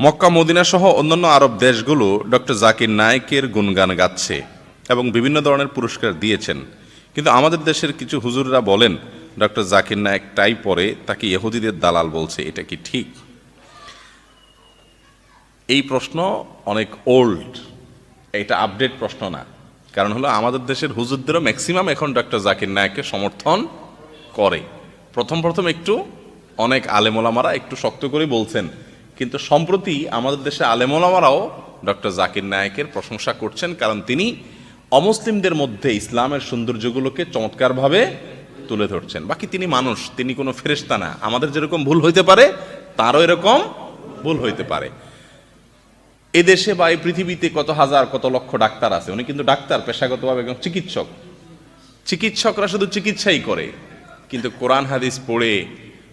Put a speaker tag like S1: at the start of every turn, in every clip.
S1: Mecca, Medina সহ অন্যান্য আরব দেশগুলো ডক্টর জাকির নায়েকের গুণগান গাচ্ছে এবং বিভিন্ন ধরনের পুরস্কার দিয়েছেন। কিন্তু আমাদের দেশের কিছু হুজুররা বলেন, ডক্টর জাকির নায়েক টাই পরে তাকে ইহুদিদের দালাল বলছে, এটা কি ঠিক? এই প্রশ্ন অনেক ওল্ড এটা আপডেট প্রশ্ন না। কারণ হলো আমাদের দেশের হুজুরদেরও ম্যাক্সিমাম এখন ডক্টর জাকির নায়েককে সমর্থন করে। প্রথম প্রথম একটু অনেক আলেমোলামারা একটু শক্ত করে বলছেন কিন্তু সম্প্রতি আমাদের দেশে আলেমোলামারাও ডক্টর জাকির নায়েকের প্রশংসা করছেন, কারণ তিনি অমুসলিমদের মধ্যে ইসলামের সৌন্দর্যগুলোকে চমৎকারভাবে তুলে ধরছেন। বাকি তিনি মানুষ, তিনি কোনো ফেরেশতা না। আমাদের যেরকম ভুল হইতে পারে, তারও এরকম ভুল হইতে পারে। এদেশে বা এই পৃথিবীতে কত হাজার, কত লক্ষ ডাক্তার আছে? উনি কিন্তু ডাক্তার, পেশাগতভাবে একজন চিকিৎসক। চিকিৎসকরা শুধু চিকিৎসাই করে, কিন্তু কোরআন, হাদিস পড়ে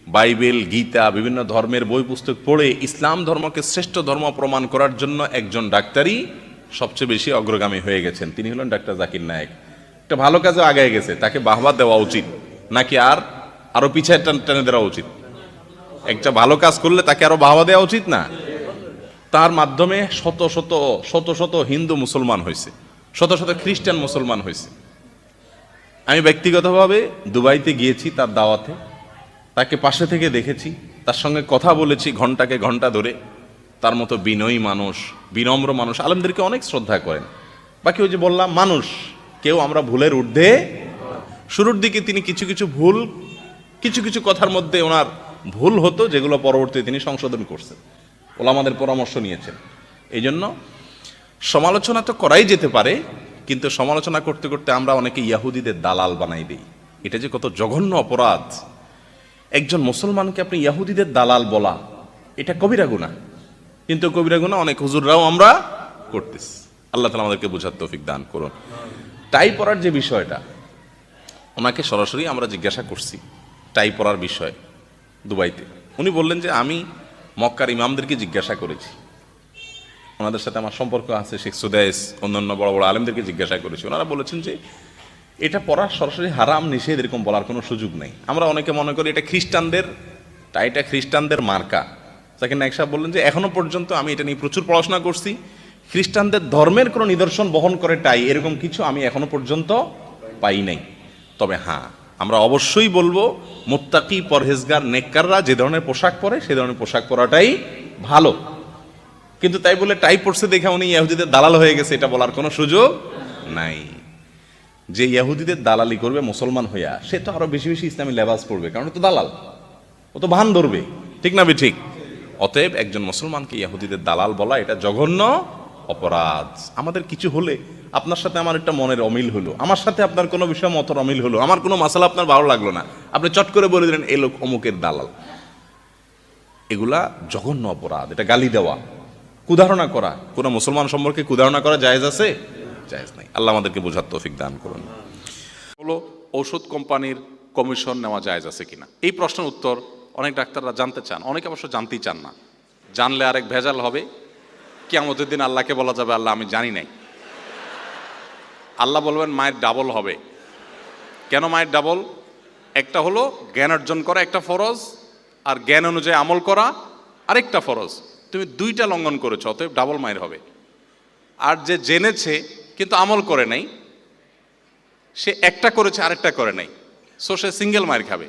S1: বাইবেল, গীতা, বিভিন্ন ধর্মের বই পুস্তক পড়ে ইসলাম ধর্মকে শ্রেষ্ঠ ধর্ম প্রমাণ করার জন্য একজন ডাক্তারই সবচেয়ে বেশি অগ্রগামী হয়ে গেছেন। তিনি হলেন ডাক্তার জাকির নায়েক। একটা ভালো কাজে আগায় গেছে, তাকে বাহবা দেওয়া উচিত, নাকি আর আরও পিছিয়ে টান- দেওয়া উচিত? একটা ভালো কাজ করলে তাকে আরও বাহবা দেওয়া উচিত না? তার মাধ্যমে শত শত শত শত হিন্দু মুসলমান হয়েছে, শত শত খ্রিস্টান মুসলমান হয়েছে। আমি ব্যক্তিগতভাবে দুবাইতে গিয়েছি তার দাওয়াতে। তাকে পাশে থেকে দেখেছি, তার সঙ্গে কথা বলেছি ঘন্টাকে ঘণ্টা ধরে। তার মতো বিনয়ী মানুষ, বিনম্র মানুষ, আলমদেরকে অনেক শ্রদ্ধা করেন। বাকি ওই যে বললাম, মানুষ, কেউ আমরা ভুলের ঊর্ধ্বে। শুরুর দিকে তিনি কিছু কিছু ভুল, কিছু কিছু কথার মধ্যে ওনার ভুল হতো, যেগুলো পরবর্তী তিনি সংশোধন করছেন ওলা আমাদের পরামর্শ নিয়েছেন। এই জন্য সমালোচনা তো করাই যেতে পারে, কিন্তু সমালোচনা করতে করতে আমরা অনেকে ইয়াহুদিদের দালাল বানাই দিই। এটা যে কত জঘন্য অপরাধ। একজন মুসলমানকে আপনি ইয়াহুদিদের দালাল বলা, এটা কবিরা গুণা কিন্তু কবিরা গুণা অনেক হুজুররাও আমরা করতেছি। আল্লাহ তালা আমাদেরকে বোঝার তৌফিক দান করুন। টাই পড়ার যে বিষয়টা, ওনাকে সরাসরি আমরা জিজ্ঞাসা করছি টাই পড়ার বিষয় দুবাইতে। উনি বললেন যে, আমি মক্কার ইমামদেরকে জিজ্ঞাসা করেছি। ওনাদের সাথে আমার সম্পর্ক আছে, শেখ সুদাইস, অন্যান্য বড় বড় আলেমদেরকে জিজ্ঞাসা করেছি। ওনারা বলেছেন যে এটা পড়া সরাসরি হারাম নিষেধ এরকম বলার কোনো সুযোগ নেই। আমরা অনেকে মনে করি এটা খ্রিস্টানদের টাইটা খ্রিস্টানদের মার্কা। সাকিন নায়ক সাহেব বললেন যে, এখনও পর্যন্ত আমি এটা নিয়ে প্রচুর পড়াশোনা করছি। খ্রিস্টানদের ধর্মের কোনো নিদর্শন বহন করে টাই এরকম কিছু আমি এখনও পর্যন্ত পাই নাই। তবে হ্যাঁ আমরা অবশ্যই বলব, মোত্তাকি, পরহেজগার, নেককাররা যে ধরনের পোশাক পরে, সে ধরনের পোশাক পরাটাই ভালো। কিন্তু তাই বলে টাই পড়ছে দেখে উনি ইহুদিদের দালাল হয়ে গেছে, এটা বলার কোনো সুযোগ নাই। যে ইহুদিদের দালালি করবে, মুসলমান হইয়া, সে তো আরও বেশি বেশি ইসলামী লেবাস পড়বে, কারণ তো দালাল। ও তো ভান ধরবে। ঠিক না বে ঠিক অতএব একজন মুসলমানকে ইহুদিদের দালাল বলা এটা জঘন্য অপরাধ। আমাদের কিছু হলে আপনার সাথে আমার একটা মনের অমিল হলো। আমার সাথে আপনার কোনো বিষয় মতের অমিল হলো। আমার কোনো মশলা আপনার ভালো লাগল না। আপনি চট করে বলে দিলেন, এ লোক অমুকের দালাল। এগুলা জঘন্য অপরাধ। এটা গালি দেওয়া। কুধারণা করা। কোনো মুসলমান সম্পর্কে কুধারণা করা জায়েজ আছে? জায়েজ নাই। আল্লাহ আমাদেরকে বোঝার তৌফিক দান করুন। হলো, ঔষধ কোম্পানির কমিশন নেওয়া জায়েজ আছে কিনা? এই প্রশ্নের উত্তর অনেক ডাক্তাররা জানতে চান, অনেকে অবশ্য জানতেই চান না। জানলে আরেক ভেজাল হবে। কেমতের দিন আল্লাহকে বলা যাবে, আল্লাহ, আমি জানি নাই। আল্লাহ বলবেন, মায়ের ডাবল হবে। কেন মায়ের ডাবল? একটা হলো, জ্ঞান অর্জন করা একটা ফরজ, আর জ্ঞান অনুযায়ী আমল করা আরেকটা ফরজ। তুমি দুইটা লঙ্ঘন করেছ, অতএব ডাবল মায়ের হবে। আর যে জেনেছে কিন্তু আমল করে নাই। সে একটা করেছে, আরেকটা করে নাই। সো সে সিঙ্গেল মায়ের খাবে।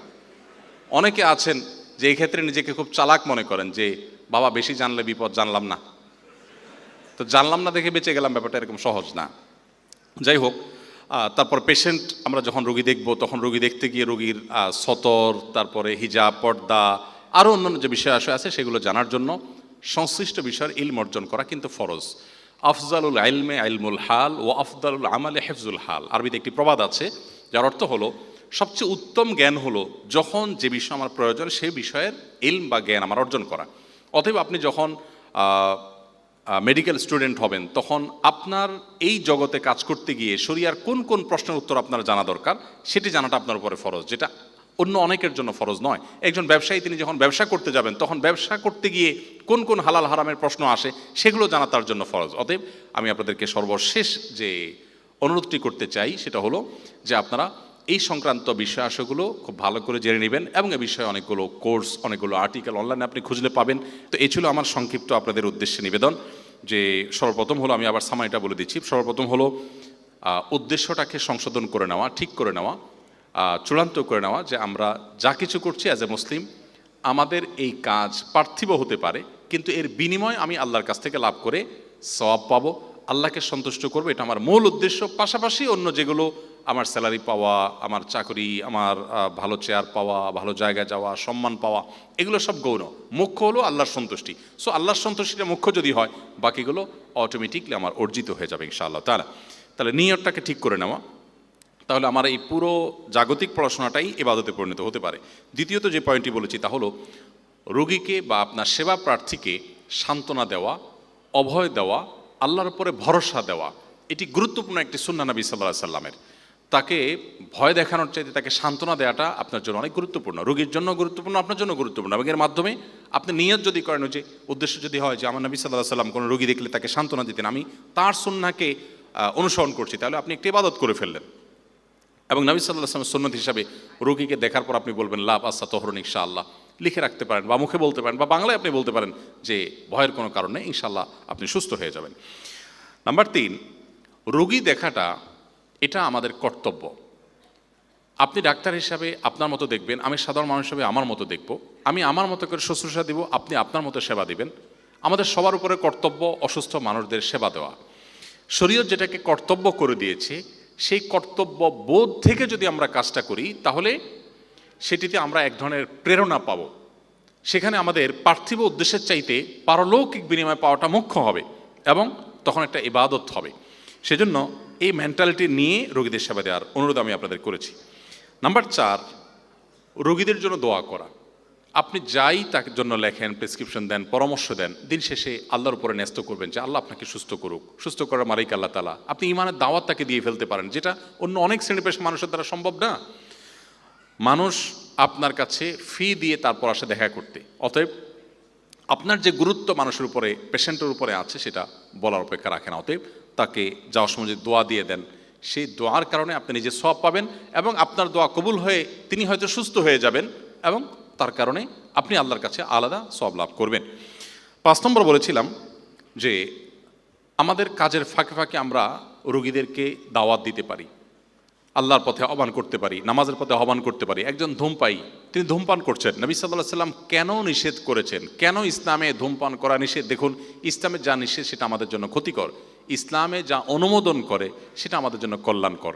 S1: অনেকে আছেন যে এই ক্ষেত্রে নিজেকে খুব চালাক মনে করেন যে, বাবা, বেশি জানলে বিপদ, জানলাম না। তো জানলাম না দেখে বেঁচে গেলাম, ব্যাপারটা এরকম সহজ না। যাই হোক তারপর পেশেন্ট আমরা যখন রোগী দেখব, তখন রোগী দেখতে গিয়ে রোগীর সতর, তারপরে হিজাব, পর্দা আরও অন্যান্য যে বিষয় আসে, আছে সেগুলো জানার জন্য সংশ্লিষ্ট বিষয়ের ইলম অর্জন করা কিন্তু ফরজ। আফজালুল আইলমে আইলমুল হাল ও আফজালুল আমালে হেফজুল হাল। আরবিতে একটি প্রবাদ আছে, যার অর্থ হলো, সবচেয়ে উত্তম জ্ঞান হলো যখন যে বিষয় আমার প্রয়োজন, সেই বিষয়ের ইলম বা জ্ঞান আমার অর্জন করা। অতএব আপনি যখন মেডিকেল স্টুডেন্ট হবেন, তখন আপনার এই জগতে কাজ করতে গিয়ে শরিয়ার কোন কোন প্রশ্নের উত্তর আপনার জানা দরকার, সেটি জানাটা আপনার উপরে ফরজ, যেটা অন্য অনেকের জন্য ফরজ নয়। একজন ব্যবসায়ী, তিনি যখন ব্যবসা করতে যাবেন, তখন ব্যবসা করতে গিয়ে কোন কোন হালাল হারামের প্রশ্ন আসে, সেগুলো জানা তার জন্য ফরজ। অতএব আমি আপনাদেরকে সর্বশেষ যে অনুরোধটি করতে চাই, সেটা হলো যে আপনারা
S2: এই সংক্রান্ত বিষয় আশাগুলো খুব ভালো করে জেনে নেবেন এবং এ বিষয়ে অনেকগুলো কোর্স, অনেকগুলো আর্টিকেল অনলাইনে আপনি খুঁজলে পাবেন। তো এই ছিল আমার সংক্ষিপ্ত আপনাদের উদ্দেশ্যে নিবেদন, যে সর্বপ্রথম হলো আমি আবার সামাইটা বলে দিচ্ছি। সর্বপ্রথম হলো উদ্দেশ্যটাকে সংশোধন করে নেওয়া, ঠিক করে নেওয়া। চূড়ান্ত করে নেওয়া যে আমরা যা কিছু করছি অ্যাজ এ মুসলিম আমাদের এই কাজ পার্থিব হতে পারে, কিন্তু এর বিনিময় আমি আল্লাহর কাছ থেকে লাভ করে সওয়াব পাবো, আল্লাহকে সন্তুষ্ট করব, এটা আমার মূল উদ্দেশ্য। পাশাপাশি অন্য যেগুলো, আমার স্যালারি পাওয়া, আমার চাকরি, আমার ভালো চেয়ার পাওয়া, ভালো জায়গায় যাওয়া, সম্মান পাওয়া, এগুলো সব গৌণ। মুখ্য হলো আল্লাহর সন্তুষ্টি। সো আল্লাহর সন্তুষ্টিটা মুখ্য যদি হয়, বাকিগুলো অটোমেটিকলি আমার অর্জিত হয়ে যাবে ইনশাআল্লাহ তারা তাহলে নিয়তটাকে ঠিক করে নেওয়া। তাহলে আমার এই পুরো জাগতিক পড়াশোনাটাই এবাদতে পরিণত হতে পারে। দ্বিতীয়ত যে পয়েন্টটি বলেছি তা হলো, রোগীকে বা আপনার সেবা প্রার্থীকে সান্ত্বনা দেওয়া, অভয় দেওয়া, আল্লাহর উপরে ভরসা দেওয়া, এটি গুরুত্বপূর্ণ একটি সুন্না নবী সাল্লাহ সাল্লামের। তাকে ভয় দেখানোর চাইতে তাকে সান্ত্বনা দেওয়াটা আপনার জন্য অনেক গুরুত্বপূর্ণ। রোগীর জন্য গুরুত্বপূর্ণ, আপনার জন্য গুরুত্বপূর্ণ। এবং এর মাধ্যমে আপনি নিয়ত যদি করেন যে, উদ্দেশ্য যদি হয় যে, আমার নবী সাল্লাহ সাল্লাম কোনো রোগী দেখলে তাকে সান্ত্বনা দিতেন, আমি তার সুন্নাকে অনুসরণ করছি, তাহলে আপনি একটি ইবাদত করে ফেললেন। এবং নবী সাল্লাহ আসলামের সুন্নত হিসাবে রোগীকে দেখার পর আপনি বলবেন, লাভ আস্তা তহরণ ইনশাআল্লাহ। লিখে রাখতে পারেন বা মুখে বলতে পারেন বা বাংলায় আপনি বলতে পারেন যে ভয়ের কোনো কারণে ইনশাআল্লাহ আপনি সুস্থ হয়ে যাবেন। নাম্বার তিন, রোগী দেখাটা, এটা আমাদের কর্তব্য। আপনি ডাক্তার হিসাবে আপনার মতো দেখবেন, আমি সাধারণ মানুষ হিসাবে আমার মতো দেখব, আমি আমার মতো করে শুশ্রূষা দিব, আপনি আপনার মতো সেবা দিবেন। আমাদের সবার উপরে কর্তব্য অসুস্থ মানুষদের সেবা দেওয়া। শরীয়ত যেটাকে কর্তব্য করে দিয়েছে সেই কর্তব্য বোধ থেকে যদি আমরা কাজটা করি, তাহলে সেটিতে আমরা এক ধরনের প্রেরণা পাব। সেখানে আমাদের পার্থিব উদ্দেশ্যের চাইতে পারলৌকিক বিনিময় পাওয়াটা মুখ্য হবে এবং তখন একটা ইবাদত হবে। সেজন্য এই মেন্টালিটি নিয়ে রোগীদের সেবা দেওয়ার অনুরোধ আমি আপনাদের করেছি। নাম্বার চার, রোগীদের জন্য দোয়া করা। আপনি যাই তার জন্য লেখেন প্রেসক্রিপশন দেন, পরামর্শ দেন, দিন শেষে আল্লাহর উপরে ন্যস্ত করবেন যে আল্লাহ আপনাকে সুস্থ করুক। সুস্থ করার মালিক আল্লাহ তালা আপনি ইমানের দাওয়াত তাকে দিয়ে ফেলতে পারেন, যেটা অন্য অনেক শ্রেণি পেশ মানুষের দ্বারা সম্ভব না। মানুষ আপনার কাছে ফি দিয়ে তারপর আসে দেখা করতে। অতএব আপনার যে গুরুত্ব মানুষের উপরে পেশেন্টের উপরে আছে, সেটা বলার অপেক্ষা রাখে না অতএব তাকে যাওয়ার সময় যে দোয়া দিয়ে দেন, সেই দোয়ার কারণে আপনি নিজে সব পাবেন এবং আপনার দোয়া কবুল হয়ে তিনি হয়তো সুস্থ হয়ে যাবেন এবং তার কারণে আপনি আল্লাহর কাছে আলাদা সব লাভ করবেন। পাঁচ নম্বর বলেছিলাম যে আমাদের কাজের ফাঁকে ফাঁকে আমরা রোগীদেরকে দাওয়াত দিতে পারি, আল্লাহর পথে আহ্বান করতে পারি, নামাজের পথে আহ্বান করতে পারি। একজন ধূমপাই তিনি ধূমপান করছেন। নবী সাল্লাহ সাল্লাম কেন নিষেধ করেছেন? কেন ইসলামে ধূমপান করা নিষেধ? দেখুন, ইসলামে যা নিষেধ, সেটা আমাদের জন্য ক্ষতিকর। ইসলামে যা অনুমোদন করে, সেটা আমাদের জন্য কল্যাণকর।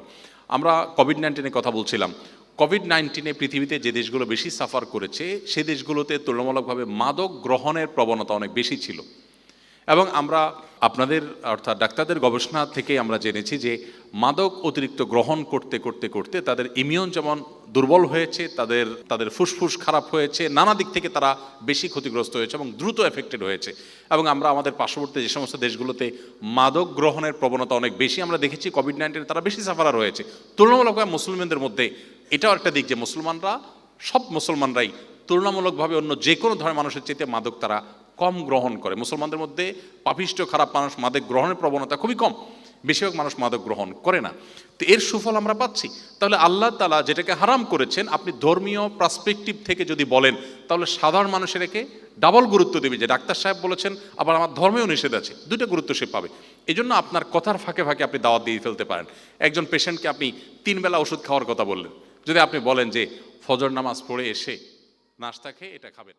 S2: আমরা কোভিড নাইন্টিনের কথা বলছিলাম। কোভিড নাইন্টিনে পৃথিবীতে যে দেশগুলো বেশি সাফার করেছে, সে দেশগুলোতে তুলনামূলকভাবে মাদক গ্রহণের প্রবণতা অনেক বেশি ছিল। এবং আমরা আপনাদের, অর্থাৎ ডাক্তারদের গবেষণা থেকে আমরা জেনেছি যে মাদক অতিরিক্ত গ্রহণ করতে করতে করতে তাদের ইমিউন যেমন দুর্বল হয়েছে, তাদের তাদের ফুসফুস খারাপ হয়েছে, নানা দিক থেকে তারা বেশি ক্ষতিগ্রস্ত হয়েছে এবং দ্রুত এফেক্টেড হয়েছে। এবং আমরা আমাদের পার্শ্ববর্তী যে সমস্ত দেশগুলোতে মাদক গ্রহণের প্রবণতা অনেক বেশি আমরা দেখেছি কোভিড নাইন্টিনে তারা বেশি সাফারার হয়েছে। তুলনামূলকভাবে মুসলিমদের মধ্যে এটাও একটা দিক যে মুসলমানরা, সব মুসলমানরাই তুলনামূলকভাবে অন্য যে কোনো ধরনের মানুষের চাইতে মাদক তারা কম গ্রহণ করে। মুসলমানদের মধ্যে পাপিষ্ট, খারাপ মানুষ মাদক গ্রহণের প্রবণতা খুবই কম, বেশিরভাগ মানুষ মাদক গ্রহণ করে না। তো এর সুফল আমরা পাচ্ছি। তাহলে আল্লাহ তালা যেটাকে হারাম করেছেন, আপনি ধর্মীয় পার্সপেক্টিভ থেকে যদি বলেন, তাহলে সাধারণ মানুষের একে ডাবল গুরুত্ব দেবে। যে ডাক্তার সাহেব বলেছেন, আবার আমার ধর্মেও নিষেধ আছে। দুটো গুরুত্ব সে পাবে। এই জন্য আপনার কথার ফাঁকে ফাঁকে আপনি দাওয়াত দিয়ে ফেলতে পারেন। একজন পেশেন্টকে আপনি তিন বেলা ওষুধ খাওয়ার কথা বললেন। যদি আপনি বলেন যে ফজর নামাজ পড়ে এসে নাস্তা খেয়ে এটা খাবেন।